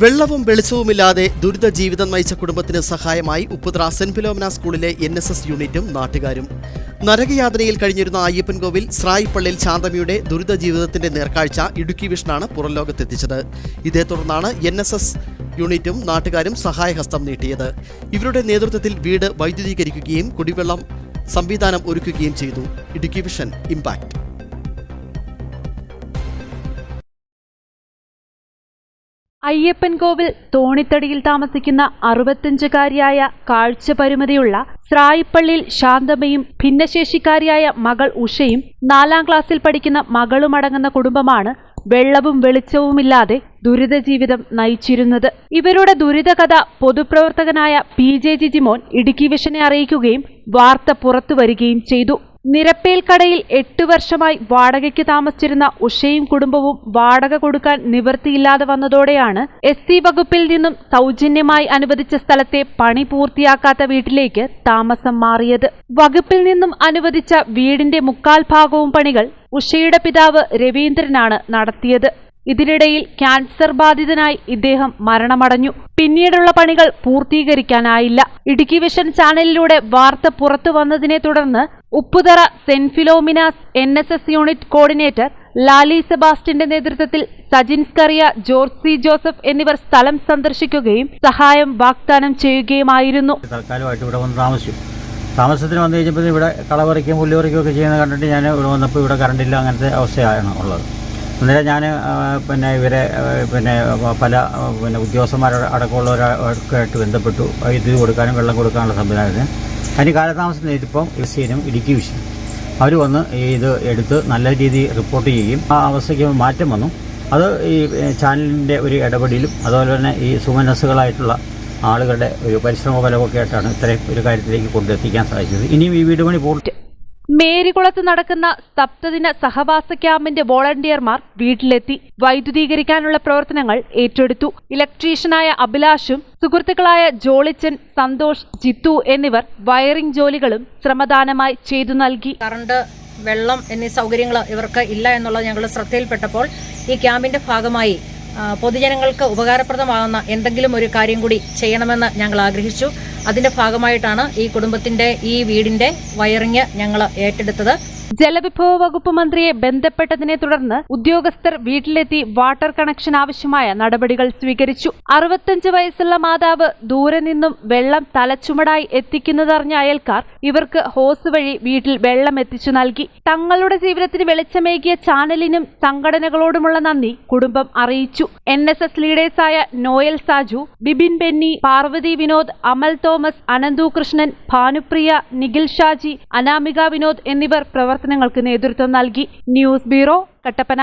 വെള്ളവും വെളിച്ചവുമില്ലാതെ ദുരിത ജീവിതം നയിച്ച കുടുംബത്തിന് സഹായമായി ഉപ്പുത്ര സെന്റ് ഫിലോമിന സ്കൂളിലെ എൻ എസ് എസ് യൂണിറ്റും നാട്ടുകാരും. നരകയാതനയിൽ കഴിഞ്ഞിരുന്ന അയ്യപ്പൻകോവിൽ സ്രായിപ്പള്ളിൽ ശാന്തമിയുടെ ദുരിത ജീവിതത്തിന്റെ നേർക്കാഴ്ച ഇടുക്കി വിഷനാണ് പുറം ലോകത്തെത്തിച്ചത്. ഇതേ തുടർന്നാണ് എൻ എസ് എസ് യൂണിറ്റും നാട്ടുകാരും സഹായഹസ്തം നീട്ടിയത്. ഇവരുടെ നേതൃത്വത്തിൽ വീട് വൈദ്യുതീകരിക്കുകയും കുടിവെള്ളം സംവിധാനം ഒരുക്കുകയും ചെയ്തു. Idukki vision impact. അയ്യപ്പൻകോവിൽ തോണിത്തടിയിൽ താമസിക്കുന്ന അറുപത്തഞ്ചുകാരിയായ കാഴ്ച പരിമിതിയുള്ള സ്രായിപ്പള്ളിയിൽ ശാന്തമയും ഭിന്നശേഷിക്കാരിയായ മകൾ ഉഷയും നാലാം ക്ലാസ്സിൽ പഠിക്കുന്ന മകളുമടങ്ങുന്ന കുടുംബമാണ് വെള്ളവും വെളിച്ചവുമില്ലാതെ ദുരിത ജീവിതം നയിച്ചിരുന്നത്. ഇവരുടെ ദുരിതകഥ പൊതുപ്രവർത്തകനായ പി ജെ ജിജിമോൻ ഇടുക്കി വിഷനെ അറിയിക്കുകയും വാർത്ത പുറത്തു വരികയും ചെയ്തു. നിരപ്പേൽക്കടയിൽ എട്ടു വർഷമായി വാടകയ്ക്ക് താമസിച്ചിരുന്ന ഉഷയും കുടുംബവും വാടക കൊടുക്കാൻ നിവൃത്തിയില്ലാതെ വന്നതോടെയാണ് എസ് സി വകുപ്പിൽ നിന്നും സൗജന്യമായി അനുവദിച്ച സ്ഥലത്തെ പണി പൂർത്തിയാക്കാത്ത വീട്ടിലേക്ക് താമസം മാറിയത്. വകുപ്പിൽ നിന്നും അനുവദിച്ച വീടിന്റെ മുക്കാൽ ഭാഗവും പണികൾ ഉഷയുടെ പിതാവ് രവീന്ദ്രനാണ് നടത്തിയത്. ഇതിനിടയിൽ ക്യാൻസർ ബാധിതനായി ഇദ്ദേഹം മരണമടഞ്ഞു. പിന്നീടുള്ള പണികൾ പൂർത്തീകരിക്കാനായില്ല. ഇടുക്കി വിഷൻ ചാനലിലൂടെ വാർത്ത പുറത്തു വന്നതിനെ തുടർന്ന് Upputhara saint Philomena's N S S unit coordinator Lali സെബാസ്റ്റിന്റെ നേതൃത്വത്തിൽ Sajin Skaria George C Joseph എന്നിവർ സ്ഥലം സന്ദർശിക്കുകയും സഹായം വാഗ്ദാനം ചെയ്യുകയുമായിരുന്നു. ഇവിടെ താമസത്തിന് വന്നു കഴിഞ്ഞപ്പോൾ ഇവിടെ കളവറിക്കും പുല്ലുപറിക്കും ഒക്കെ ചെയ്യുന്നത് കണ്ടിട്ട് ഞാൻ ഇവിടെ വന്നപ്പോൾ ഇവിടെ കറണ്ടില്ല അങ്ങനത്തെ അവസ്ഥയാണ് ഉള്ളത്. അന്നേരം ഞാൻ പിന്നെ ഇവരെ പിന്നെ പല പിന്നെ ഉദ്യോഗസ്ഥന്മാരോട് അടക്കമുള്ളവരൊക്കെയായിട്ട് ബന്ധപ്പെട്ടു. വൈദ്യുതി കൊടുക്കാനും വെള്ളം കൊടുക്കാനുള്ള സംവിധാനത്തിന്. അതിന് കാലതാമസം നേരിപ്പം ഇസിനും ഇടുക്കി വിഷയം. അവർ വന്ന് ഇത് എടുത്ത് നല്ല രീതിയിൽ റിപ്പോർട്ട് ചെയ്യുകയും ആ അവസ്ഥയ്ക്ക് മാറ്റം വന്നു. അത് ഈ ചാനലിന്റെ ഒരു ഇടപെടലും അതുപോലെ തന്നെ ഈ സുമനസ്സുകളായിട്ടുള്ള ആളുകളുടെ ഒരു പരിശ്രമ ഫലമൊക്കെ ആയിട്ടാണ് ഇത്രയും ഒരു കാര്യത്തിലേക്ക് കൊണ്ടെത്തിക്കാൻ സാധിച്ചത്. ഇനിയും ഈ വീട് പണി പൂർത്തി മേരികുളത്ത് നടക്കുന്ന സപ്തദിന സഹവാസ ക്യാമ്പിന്റെ വോളണ്ടിയർമാർ വീട്ടിലെത്തി വൈദ്യുതീകരിക്കാനുള്ള പ്രവർത്തനങ്ങൾ ഏറ്റെടുത്തു. ഇലക്ട്രീഷ്യനായ അഭിലാഷും സുഹൃത്തുക്കളായ ജോളിച്ചൻ സന്തോഷ് ജിത്തു എന്നിവർ വയറിംഗ് ജോലികളും ശ്രമദാനമായി ചെയ്തു നൽകി. കറണ്ട് വെള്ളം എന്നീ സൗകര്യങ്ങൾ ഇവർക്ക് ഇല്ല എന്നുള്ളത് ഞങ്ങൾ ശ്രദ്ധയിൽപ്പെട്ടപ്പോൾ ഈ ക്യാമ്പിന്റെ ഭാഗമായി പൊതുജനങ്ങൾക്ക് ഉപകാരപ്രദമാകുന്ന എന്തെങ്കിലും ഒരു കാര്യം കൂടി ചെയ്യണമെന്ന് ഞങ്ങൾ ആഗ്രഹിച്ചു. അതിന്റെ ഭാഗമായിട്ടാണ് ഈ കുടുംബത്തിന്റെ ഈ വീടിന്റെ വയറിങ് ഞങ്ങൾ ഏറ്റെടുത്തത്. ജലവിഭവ വകുപ്പ് മന്ത്രിയെ ബന്ധപ്പെട്ടതിനെ തുടർന്ന് ഉദ്യോഗസ്ഥർ വീട്ടിലെത്തി വാട്ടർ കണക്ഷൻ ആവശ്യമായ നടപടികൾ സ്വീകരിച്ചു. അറുപത്തഞ്ച് വയസ്സുള്ള മാതാവ് ദൂരെ നിന്നും വെള്ളം തലച്ചുമടായി എത്തിക്കുന്നതറിഞ്ഞ അയൽക്കാർ ഇവർക്ക് ഹോസ് വഴി വീട്ടിൽ വെള്ളം എത്തിച്ചു നൽകി. തങ്ങളുടെ ജീവിതത്തിന് വെളിച്ചമേകിയ ചാനലിനും സംഘടനകളോടുമുള്ള നന്ദി കുടുംബം അറിയിച്ചു. N S S ലീഡേഴ്സായ Noel Saju Bibin Benny Parvathi Vinod Amal Thomas Ananthu Krishnan Bhanupriya Nikhil Shaji Anamika Vinod എന്നിവർ പ്രവർത്തനങ്ങൾക്ക് നേതൃത്വം നൽകി. News bureau Kattappana.